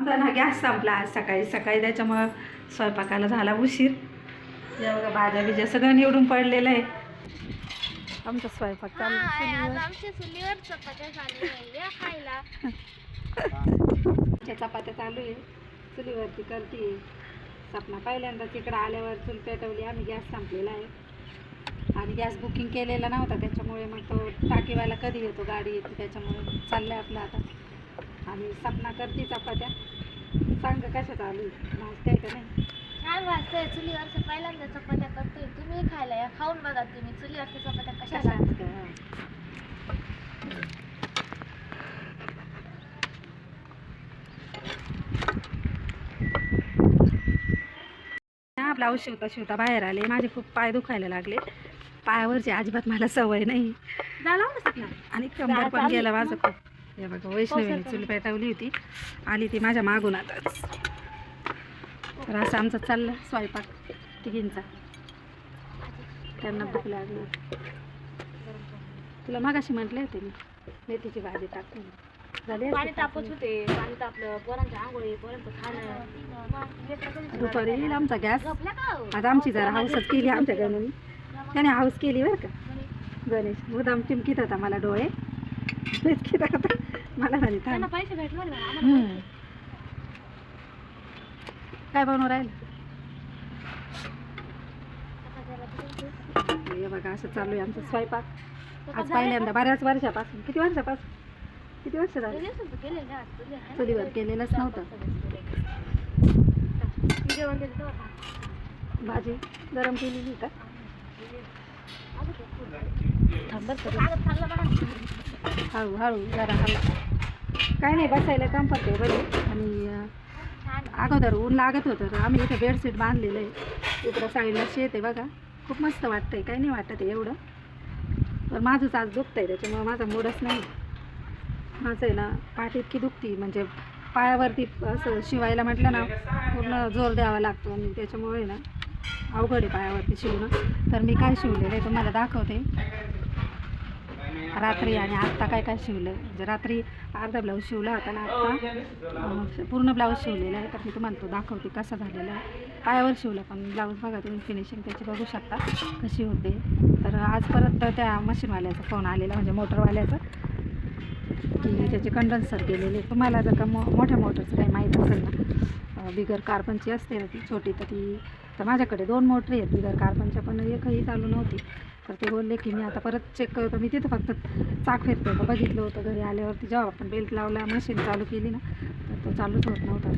आमचा ना गॅस संपला आज सकाळी. सकाळी त्याच्यामुळं स्वयंपाकाला झाला उशीर. या बघा भाज्या बिज्या सगळं निवडून पडलेलं आहे. आमचा स्वयंपाक चपात्या चालू आहे. चुलीवरती करते. सपना पहिल्यांदा तिकडं आल्यावर चूल पेटवली. आम्ही गॅस संपलेला आहे. आणि गॅस बुकिंग केलेला नव्हता. त्याच्यामुळे मग तो टाकीवाला कधी येतो गाडी येते. त्याच्यामुळे चाललं आहे आपलं आता. आणि सपना करते चपात्या. सांग कशा चालू आहे नाश्ता आहे का नाही? छान वाजतंय. चुलीवरच्या पहिल्यांदा चपात्या करतोय. तुम्ही खायला या. खाऊन बघा तुम्ही चुलीवरच्या चपात्या कशा असतं, हा. ब्लाऊज शिवता शिवता बाहेर आले. माझे खूप पाय दुखायला लागले. पायावरची अजिबात मला सवय नाही. झाला आणि कंबर पण गेला माझं खूप. हे बघा वैष्णवीने चूल पेटवली होती. आली ती माझ्या मागून आताच तर असं आमचं चाललं स्वयंपाक तिघींचा. त्यांना भूक लागली. तुला मागाशी म्हटले होते मी मेथीची भाजी टाकून. झाली पाणी. होते पाणी तापलं पोरांच्या आंघोळी पोरांचं खाणं दुपारी येईल आमचा गॅस हो? आज आमची जरा हाऊसच केली आमच्या गणाने त्याने हाऊस केली बरं का? गणेश मुदाम चिमकीत होता मला डोळे. चिमकीत होता. मला म्हणे त्यांना थांब पैसे भेटले ना आम्हाला हम्म. काय बनवून राहिलं? हे बघा असं चालू आहे आमचा स्वयंपाक. आज पहिल्यांदा बऱ्याच वर्षापासून. किती वर्षापासून? किती वर्ष झाली? चुलीवर केलेलंच नव्हतं. भाजी गरम केलेली का? हळू हळू जरा हळू. काय नाही बसायला कम्फर्टेबल आहे आणि अगोदर ऊन लागत होतं तर आम्ही इथं बेडशीट बांधलेलं आहे. इकडं साईडला शेत आहे बघा. खूप मस्त वाटतंय काही नाही वाटत आहे एवढं. पण माझंच आज दुखत आहे त्याच्यामुळं माझा मूडच नाही. माझं आहे ना पाठ इतकी दुखती म्हणजे पायावरती असं शिवायला म्हटलं ना पूर्ण जोर द्यावा लागतो. आणि त्याच्यामुळे ना अवघड आहे पायावरती शिवणं. तर मी काय शिवलेलं आहे तुम्हाला दाखवते. रात्री आणि आत्ता काय काय शिवलं? म्हणजे रात्री अर्धा ब्लाऊज शिवला होता ना आत्ता. पूर्ण ब्लाऊज शिवलेला आहे. तर मी तुम्हाला तो दाखवते कसा झालेला आहे. पायावर शिवलं पण ब्लाऊज बघा तुम्ही फिनिशिंग त्याची बघू शकता कशी होते. तर आज परत त्या मशीनवाल्याचा फोन आलेला म्हणजे मोटरवाल्याचा की त्याचे कंडन्सर गेलेले तुम्हाला जर का मो मोठ्या मोटरचं काही माहीत असेल ना बिगर कार्बनची असते ना ती छोटी तर ती तर माझ्याकडे दोन मोटरी आहेत. बिगर कार्बनच्या पण एकही चालू नव्हती. तर ते बोलले की मी आता परत चेक करतो. मी तिथं फक्त चाक फिरतो का बघितलं होतं घरी आल्यावरती. जेव्हा आपण बेल्ट लावला मशीन चालू केली ना तर तो चालूच होत नव्हता.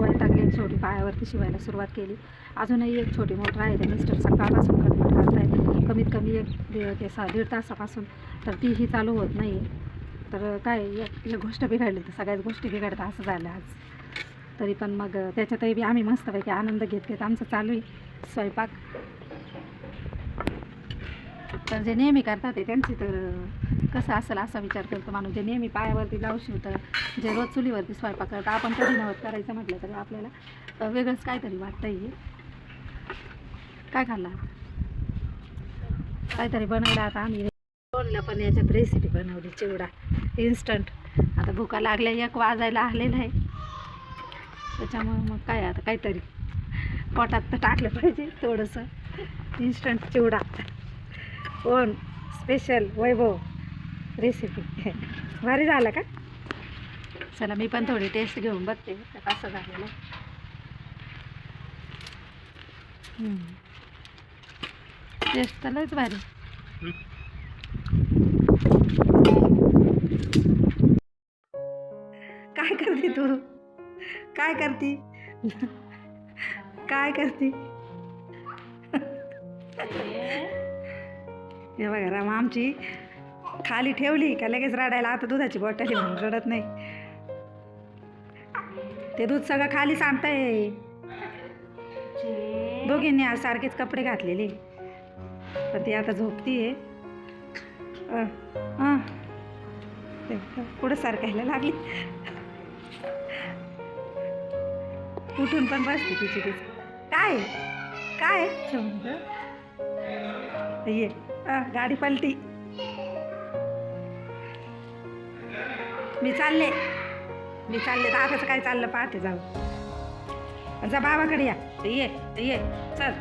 वैतागली छोटी पायावरती शिवायला सुरुवात केली. अजूनही एक छोटी मोटर आहे. त्या मिस्टर सकाळपासून कटकट आहे कमीत कमी एक दीड ते सहा दीड तासापासून तर तीही चालू होत नाही तर काय एक गोष्ट बिघडली तर सगळ्याच गोष्टी बिघडतात असं झालं आज. तरी पण मग त्याच्यातही बी आम्ही मस्तपैकी आनंद घेत घेत आमचं चालू आहे स्वयंपाक. तर जे नेहमी करतात ते त्यांची तर कसं असेल असा विचार करतो माणूस. जे नेहमी पायावरती ब्लाऊज शिवतं जे रोज चुलीवरती स्वयंपाक करतं आपण कधी नवत करायचं म्हटलं तरी आपल्याला वेगळंच काहीतरी वाटतं आहे काय खाल्ला? काहीतरी बनवलं आता आम्ही. फोनला पण याच्यात रेसिपी बनवली चिवडा इन्स्टंट आता भुका लागल्या एक वाजायला आलेलं आहे. त्याच्यामुळे मग काय आता काहीतरी पोटात तर टाकलं पाहिजे थोडंसं. Instant chivda. Own special Vaibhav. Recipe भारी झालं का? चला मी पण थोडी टेस्ट घेऊन बघते. तर कसं झालेलं टेस्ट तर लयच भारी. काय करते तू? काय करते? काय करते? हे बघा राम आमची खाली ठेवली का लगेच रडायला आता दुधाची बॉटल म्हणून रडत नाही. ते दूध सगळं खाली सांगताय दोघींनी आज सारखेच कपडे घातलेले. तर ती आता झोपतीये. कुठं ते सारखायला लागली? उठून पण बसते तिची तिची. काय? काय? ये गाडी पलटी. मी चालले. मी चालले तर काय चाललं पाहते जाऊ. जा बाबाकडे या. ये ये चल.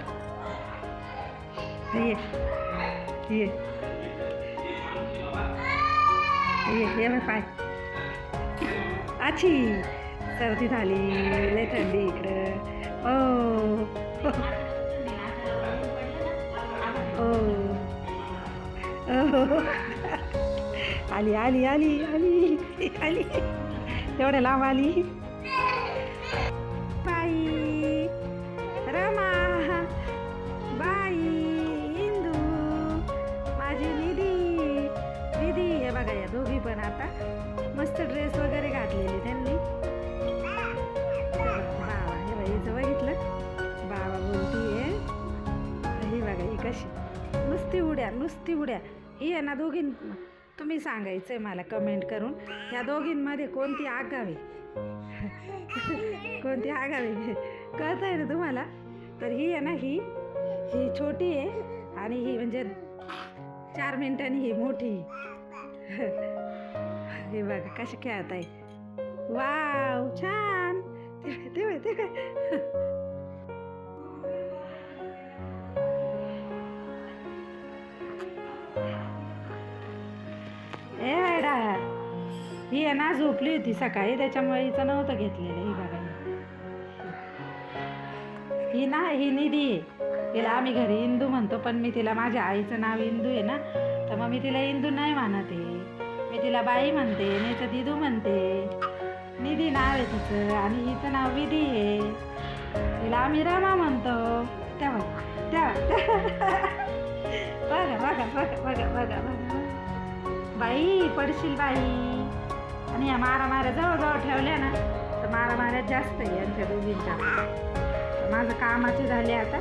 ये ये. ये ये पाय. आची सर्दी झाली लय थंडी इकडं. ओ. ओ. आली आली आली आली आली. एवढ्या लांब आली. उड्या नुसती उड्या. ही आहे ना दोघीं तुम्ही सांगायचं आहे मला कमेंट करून. ह्या दोघींमध्ये कोणती आगावी? कोणती आगावी? कळत आहे ना तुम्हाला? तर ही आहे ना ही. ही छोटी आहे आणि ही म्हणजे चार मिनिटांनी ही मोठी. हे बघा कशी खेळत आहे वाव छान. ते ते ही आहे ना झोपली होती सकाळी त्याच्यामुळे हिचं नव्हतं घेतलेलं ही बघा. ही ना ही निधी आहे. तिला आम्ही घरी इंदू म्हणतो पण मी तिला माझ्या आईचं नाव इंदू आहे ना तर मग मी तिला इंदू नाही मानते मी तिला बाई म्हणते नाही तर दिदू म्हणते. निधी नाव आहे तिचं आणि हिचं नाव विधी आहे. तिला आम्ही रामा म्हणतो. तेव्हा तेव्हा. बघा बघा बघा बघा बघा बघा. बाई पडशील बाई. आणि या मारामाऱ्या जवळजवळ ठेवल्या ना तर मारामाऱ्या जास्त आहे यांच्या दोघींच्या. माझं कामाची झाली आता.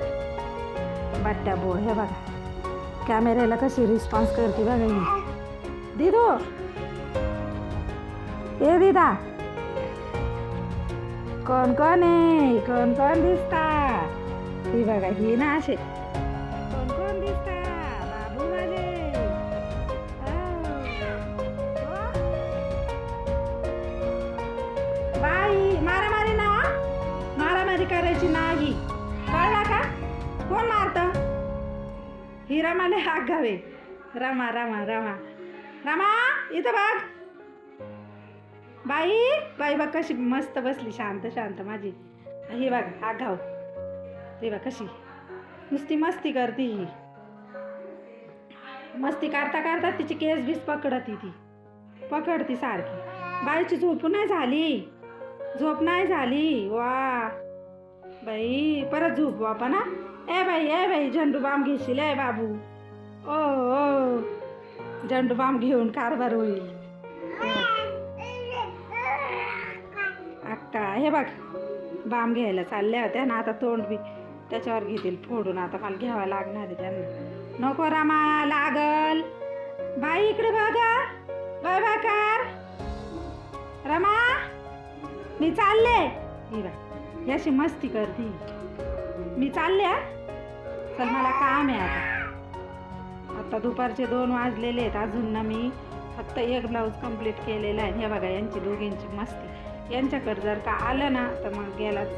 बट्ट्या बोळ हे बघा. कॅमेऱ्याला कशी रिस्पॉन्स करते बघा ही. दिदो! ए दिदा! कोण कोण आहे? कोण कोण दिसता? ही बघा ही ना असे रामाने हाक घावे रमा रामा रमा. रामा इथं बघ. बाई बाई बघ कशी मस्त बसली शांत शांत माझी. हे बघ हाक घाव रे बघ कशी. नुसती मस्ती करते ही. मस्ती करता करता तिची केस बीस पकडती ती. पकडती सारखी. बाईची झोप नाही झाली. झोप नाही झाली. वा. बाई परत झोप आपण हा. ए बाई ए बाई झंडू बाम घेशील ए बाबू. ओ ओ. झंडू बाम घेऊन कारभार होईल. अक्का हे बघ बाम घ्यायला चालल्या होत्या ना आता तोंड बी त्याच्यावर घेतील फोडून. आता मला घ्यावं लागणार आहे त्यांना. नको रामा लागल. बाई इकडे बघा. बाय बाकार रमा मी चालले. ही बघ अशी मस्ती करते. मी चालले हा? चल मला काम आहे आता. आता दुपारचे दोन वाजलेले आहेत. अजून ना मी फक्त एक ब्लाऊज कंप्लीट केलेला आहे. हे बघा यांची दोघींची मस्ती. यांच्याकडे जर का आलं ना तर मग गेलाच.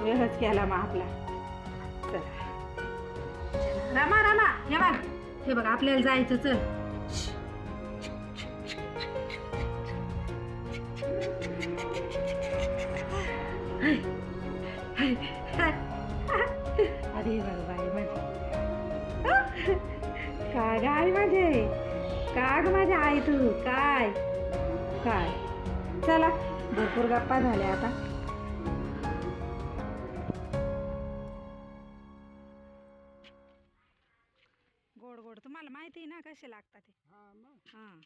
वेळच गेला मग आपला. चला. रमा रमा हे बघ. हे बघ आपल्याला जायचं चल. काय आई माझे. काग माझी आई तू. काय? काय? चला भरपूर गप्पा झाल्या आता. गोड गोड. तुम्हाला माहिती आहे ना कसे लागतात ते हां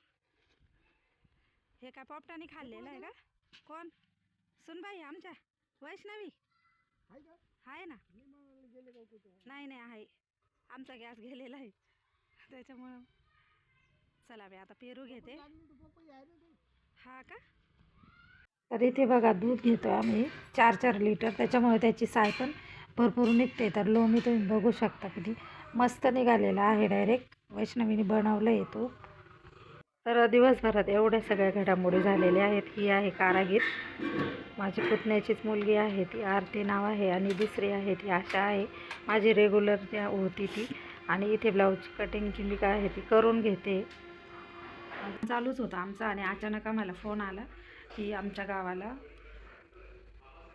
हे. काय पोपटाने खाल्लेलं आहे का? कोण? सुनबाई आमच्या? वैष्णवी? आहे ना? नाही नाही आहे. आमचा गॅस गेलेला आहे. त्याच्यामुळं चला आता पेरू घेते. हा का? तर इथे बघा दूध घेतो आम्ही. चार चार लिटर. त्याच्यामुळे त्याची साय पण भरपूर निघते. तर लोणी तुम्ही बघू शकता किती मस्त निघालेला आहे डायरेक्ट वैष्णवीने बनवलं आहे तर दिवसभरात एवढ्या सगळ्या घडामोडी झालेल्या आहेत. ही आहे कारागीर. माझी पुतण्याचीच मुलगी आहे ती. आरती नाव आहे आणि दुसरी आहे ती. आशा आहे. माझी रेग्युलर त्या होती ती. आणि इथे ब्लाऊजची कटिंगची मी काय आहे ती करून घेते. चालूच होतं आमचं आणि अचानक आम्हाला फोन आला की आमच्या गावाला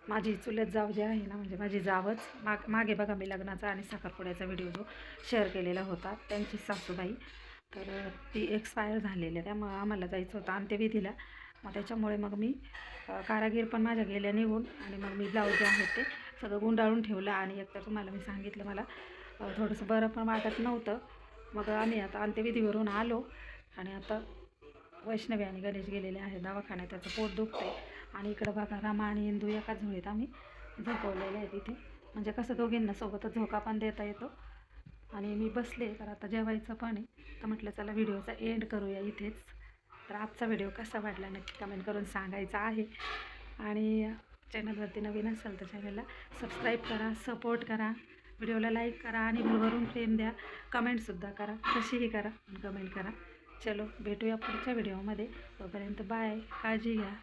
माझी चुलत जाव जे आहे ना म्हणजे माझी जावच माग मागे बघा मी लग्नाचा आणि साखरपुड्याचा व्हिडिओ जो शेअर केलेला होता त्यांची सासूबाई. तर ती एक्सपायर झालेली आहे त्यामुळं आम्हाला जायचं होतं अंत्यविधीला. मग त्याच्यामुळे मग मी कारागीर पण माझ्या गेल्या निघून आणि मग मी ब्लाऊज जे आहे ते सगळं गुंडाळून ठेवलं आणि एकतर तुम्हाला मी सांगितलं मला थोडंसं बरं पण वाटत नव्हतं. मग आम्ही आता अंत्यविधीवरून आलो आणि आता वैष्णवी आणि गणेश गेलेले आहे दवाखान्यात. त्याचं पोट दुखते आणि इकडं बघा रामा आणि इंदू एकाच झोळीत आम्ही झोपवलेले आहेत इथे. म्हणजे कसं दोघींना सोबतच झोका पण देता येतो. आणि मी बसले तर आता जेवायचं पण आहे. तर म्हटलं चला व्हिडिओचा एंड करूया इथेच. तर आजचा व्हिडिओ कसा वाटला नक्की कमेंट करून सांगायचा आहे. आणि चॅनलवरती नवीन असेल तर चॅनलला सबस्क्राईब करा सपोर्ट करा. व्हिडिओला लाईक करा आणि भरभरून प्रेम द्या. कमेंटसुद्धा करा. कशीही करा कमेंट करा. चलो भेटूया पुढच्या व्हिडिओमध्ये. तोपर्यंत बाय काळजी घ्या.